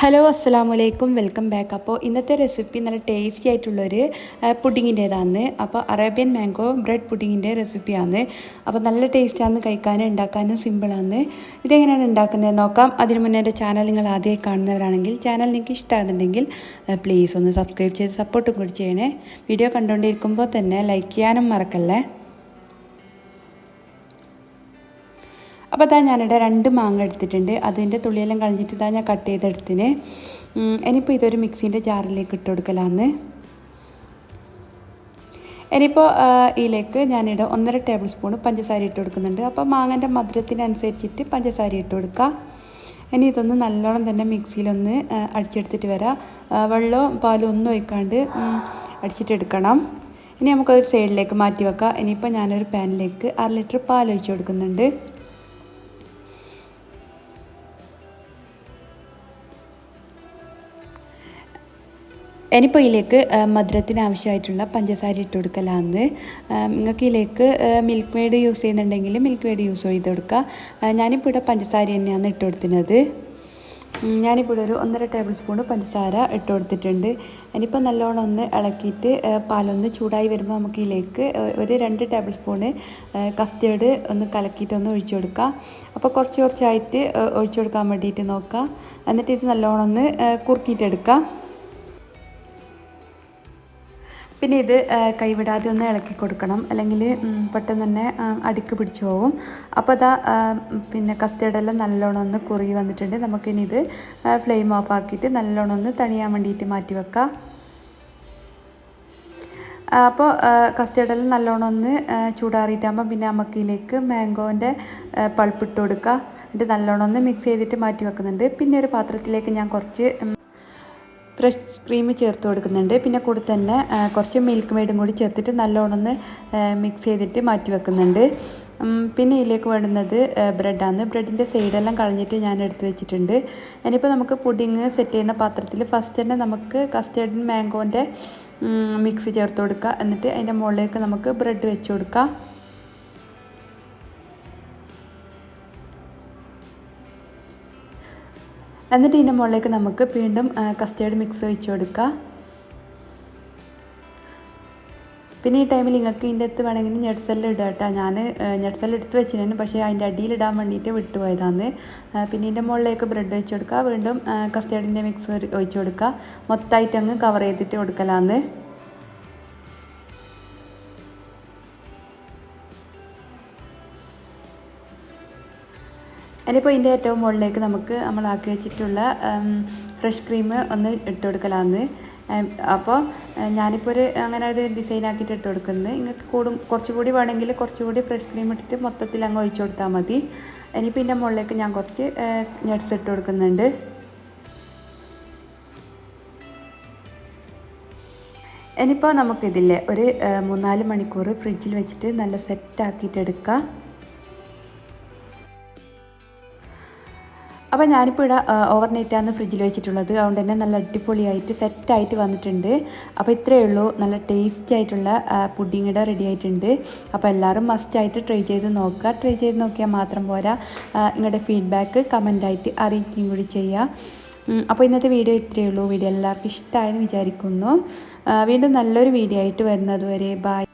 Hello അസ്സാം വലൈക്കും welcome back. അപ്പോൾ ഇന്നത്തെ റെസിപ്പി നല്ല ടേസ്റ്റി ആയിട്ടുള്ളൊരു പുഡിങ്ങിന്റേതാണ്. അപ്പോൾ അറേബ്യൻ മാംഗോ ബ്രെഡ് പുഡിങ്ങിന്റെ റെസിപ്പിയാണ്. അപ്പോൾ നല്ല ടേസ്റ്റാണ് കഴിക്കാനും ഉണ്ടാക്കാനും സിമ്പിളാണ്. ഇതെങ്ങനെയാണ് ഉണ്ടാക്കുന്നത് നോക്കാം. അതിന് മുന്നേ എന്റെ ചാനൽ നിങ്ങൾ ആദ്യമായി കാണുന്നവരാണെങ്കിൽ ചാനൽ നിങ്ങൾക്ക് ഇഷ്ടമാകുന്നുണ്ടെങ്കിൽ പ്ലീസ് ഒന്ന് സബ്സ്ക്രൈബ് ചെയ്ത് സപ്പോർട്ടും കൂടി ചെയ്യണേ. വീഡിയോ കണ്ടുകൊണ്ടിരിക്കുമ്പോൾ തന്നെ ലൈക്ക് ചെയ്യാനും മറക്കല്ലേ. അപ്പോൾ അതാ ഞാനിവിടെ രണ്ട് മാങ്ങ എടുത്തിട്ടുണ്ട്. അതിന്റെ തുള്ളിയെല്ലാം കളഞ്ഞിട്ട് ഇതാ ഞാൻ കട്ട് ചെയ്തെടുത്തിന്. ഇനിയിപ്പോൾ ഇതൊരു മിക്സീന്റെ ജാറിലേക്ക് ഇട്ട് കൊടുക്കലാന്ന്. ഇനിയിപ്പോൾ ഇതിലേക്ക് ഞാനിവിടെ ഒന്നര ടേബിൾ സ്പൂൺ പഞ്ചസാര ഇട്ട് കൊടുക്കുന്നുണ്ട്. അപ്പോൾ മാങ്ങന്റെ മധുരത്തിനനുസരിച്ചിട്ട് പഞ്ചസാര ഇട്ട് കൊടുക്കുക ഇനി ഇതൊന്ന് നല്ലോണം തന്നെ മിക്സിയിലൊന്ന് അടിച്ചെടുത്തിട്ട് വരാം. വെള്ളവും പാലും ഒന്നും ഒഴിക്കാണ്ട് അടിച്ചിട്ടെടുക്കണം. ഇനി നമുക്കത് സൈഡിലേക്ക് മാറ്റി വെക്കാം. ഇനിയിപ്പോൾ ഞാനൊരു പാനിലേക്ക് അര ലിറ്റർ പാൽ ഒഴിച്ച് കൊടുക്കുന്നുണ്ട്. ഇനിയിപ്പോൾ ഇതിലേക്ക് മധുരത്തിന് ആവശ്യമായിട്ടുള്ള പഞ്ചസാര ഇട്ട് കൊടുക്കലാന്ന്. നിങ്ങൾക്ക് ഇതിലേക്ക് മിൽക്ക് മെയ്ഡ് യൂസ് ചെയ്യുന്നുണ്ടെങ്കിൽ മിൽക്ക് മെയ്ഡ് യൂസ് ചെയ്ത് കൊടുക്കുക ഞാനിപ്പോൾ ഇവിടെ പഞ്ചസാര തന്നെയാണ് ഇട്ട് കൊടുത്തിരുന്നത് ഞാനിപ്പോൾ ഒരു ഒന്നര ടേബിൾ സ്പൂൺ പഞ്ചസാര ഇട്ട് കൊടുത്തിട്ടുണ്ട്. ഇനിയിപ്പോൾ നല്ലോണം ഒന്ന് ഇളക്കിയിട്ട് പാലൊന്ന് ചൂടായി വരുമ്പോൾ നമുക്ക് ഇതിലേക്ക് ഒരു രണ്ട് ടേബിൾ സ്പൂണ് കസ്റ്റേർഡ് ഒന്ന് കലക്കിയിട്ട് ഒന്ന് ഒഴിച്ചു കൊടുക്കുക അപ്പോൾ കുറച്ച് കുറച്ചായിട്ട് ഒഴിച്ചു കൊടുക്കാൻ വേണ്ടിയിട്ട് നോക്കുക എന്നിട്ട് ഇത് നല്ലോണം ഒന്ന് കുറുക്കിയിട്ടെടുക്കുക പിന്നെ ഇത് കൈവിടാതെ ഒന്ന് ഇളക്കി കൊടുക്കണം. അല്ലെങ്കിൽ പെട്ടെന്ന് തന്നെ അടിക്ക് പിടിച്ചു പോകും അപ്പോൾ അതാ പിന്നെ കസ്റ്റേർഡെല്ലാം നല്ലോണം ഒന്ന് കുറുകി വന്നിട്ടുണ്ട്. നമുക്കിനി ഇത് ഫ്ലെയിം ഓഫ് ആക്കിയിട്ട് നല്ലോണം ഒന്ന് തണിയാൻ വേണ്ടിയിട്ട് മാറ്റി വെക്കാം. അപ്പോൾ കസ്റ്റേർഡെല്ലാം നല്ലോണം ഒന്ന് ചൂടാറിയിട്ടാകുമ്പോൾ പിന്നെ നമുക്കിലേക്ക് മാംഗോന്റെ പൾപ്പിട്ട് കൊടുക്കുക എന്നിട്ട് നല്ലോണം ഒന്ന് മിക്സ് ചെയ്തിട്ട് മാറ്റി വെക്കുന്നുണ്ട്. പിന്നെ ഒരു പാത്രത്തിലേക്ക് ഞാൻ കുറച്ച് ഫ്രഷ് ക്രീം ചേർത്ത് കൊടുക്കുന്നുണ്ട്. പിന്നെ കൂടെ തന്നെ കുറച്ച് മിൽക്ക് മെയ്ഡും കൂടി ചേർത്തിട്ട് നല്ലോണമെന്ന് മിക്സ് ചെയ്തിട്ട് മാറ്റി വെക്കുന്നുണ്ട്. പിന്നെ ഇതിലേക്ക് വേണ്ടുന്നത് ബ്രെഡാണ് ബ്രെഡിന്റെ സൈഡെല്ലാം കളഞ്ഞിട്ട് ഞാൻ എടുത്തു വെച്ചിട്ടുണ്ട്. ഇനിയിപ്പോൾ നമുക്ക് പുഡിങ് സെറ്റ് ചെയ്യുന്ന പാത്രത്തിൽ ഫസ്റ്റ് തന്നെ നമുക്ക് കസ്റ്റേർഡും മാംഗോന്റെ മിക്സ് ചേർത്ത് കൊടുക്കുക എന്നിട്ട് അതിന്റെ മുകളിലേക്ക് നമുക്ക് ബ്രെഡ് വെച്ച് കൊടുക്കുക എന്നിട്ട് ഇതിന്റെ മുകളിലേക്ക് നമുക്ക് വീണ്ടും കസ്റ്റേർഡ് മിക്സ് ഒഴിച്ച് കൊടുക്കുക പിന്നെ ഈ ടൈമിൽ നിങ്ങൾക്ക് ഇതിന്റെ അടുത്ത് വേണമെങ്കിൽ ഞെട്സെല്ലാം ഇടുക കേട്ടോ. ഞാൻ ഞെട്സെല്ലാം എടുത്ത് വെച്ചിരുന്നു പക്ഷേ അതിന്റെ അടിയിലിടാൻ വേണ്ടിയിട്ട് വിട്ടുപോയതാണ്. പിന്നെ ഇതിന്റെ മുകളിലേക്ക് ബ്രെഡ് വെച്ച് കൊടുക്കുക വീണ്ടും കസ്റ്റേർഡിന്റെ മിക്സ് ഒഴിച്ച് കൊടുക്കുക മൊത്തമായിട്ട് അങ്ങ് കവർ ചെയ്തിട്ട് കൊടുക്കലാന്ന്. ഇനിയിപ്പോൾ ഇതിന്റെ ഏറ്റവും മുകളിലേക്ക് നമുക്ക് നമ്മൾ ആക്കി വെച്ചിട്ടുള്ള ഫ്രഷ് ക്രീം ഒന്ന് ഇട്ട് കൊടുക്കലാന്ന്. അപ്പോൾ ഞാനിപ്പോൾ ഒരു അങ്ങനെ ഒരു ഡിസൈൻ ആക്കിയിട്ട് ഇട്ട് കൊടുക്കുന്നത്. നിങ്ങൾക്ക് കൂടും കുറച്ചുകൂടി വേണമെങ്കിൽ കുറച്ചുകൂടി ഫ്രഷ് ക്രീം ഇട്ടിട്ട് മൊത്തത്തിൽ അങ്ങ് ഒഴിച്ചു കൊടുത്താൽ മതി. ഇനിയിപ്പോൾ ഇതിന്റെ മുകളിലേക്ക് ഞാൻ കുറച്ച് നട്ട്സ് ഇട്ട് കൊടുക്കുന്നുണ്ട്. ഇനിയിപ്പോൾ നമുക്കിതില്ലേ ഒരു മൂന്നാൽ മണിക്കൂർ ഫ്രിഡ്ജിൽ വെച്ചിട്ട് നല്ല സെറ്റ് എടുക്കാം. അപ്പോൾ ഞാനിപ്പോൾ ഇവിടെ ഓവർ നൈറ്റാണ് ഫ്രിഡ്ജിൽ വെച്ചിട്ടുള്ളത്. അതുകൊണ്ട് തന്നെ നല്ല അടിപൊളിയായിട്ട് സെറ്റായിട്ട് വന്നിട്ടുണ്ട്. അപ്പോൾ ഇത്രയേ ഉള്ളൂ. നല്ല ടേസ്റ്റി ആയിട്ടുള്ള പുഡിങ് ഇവിടെ റെഡി ആയിട്ടുണ്ട്. അപ്പോൾ എല്ലാവരും മസ്റ്റായിട്ട് ട്രൈ ചെയ്ത് നോക്കുക. ട്രൈ ചെയ്ത് നോക്കിയാൽ മാത്രം പോരാ. നിങ്ങളുടെ ഫീഡ്ബാക്ക് കമന്റായിട്ട് അറിയിക്കുകയും കൂടി ചെയ്യുക അപ്പോൾ ഇന്നത്തെ വീഡിയോ ഇത്രയേ ഉള്ളൂ. വീഡിയോ എല്ലാവർക്കും ഇഷ്ടമായെന്ന് വിചാരിക്കുന്നു. വീണ്ടും നല്ലൊരു വീഡിയോ ആയിട്ട് വരുന്നതുവരെ ബൈ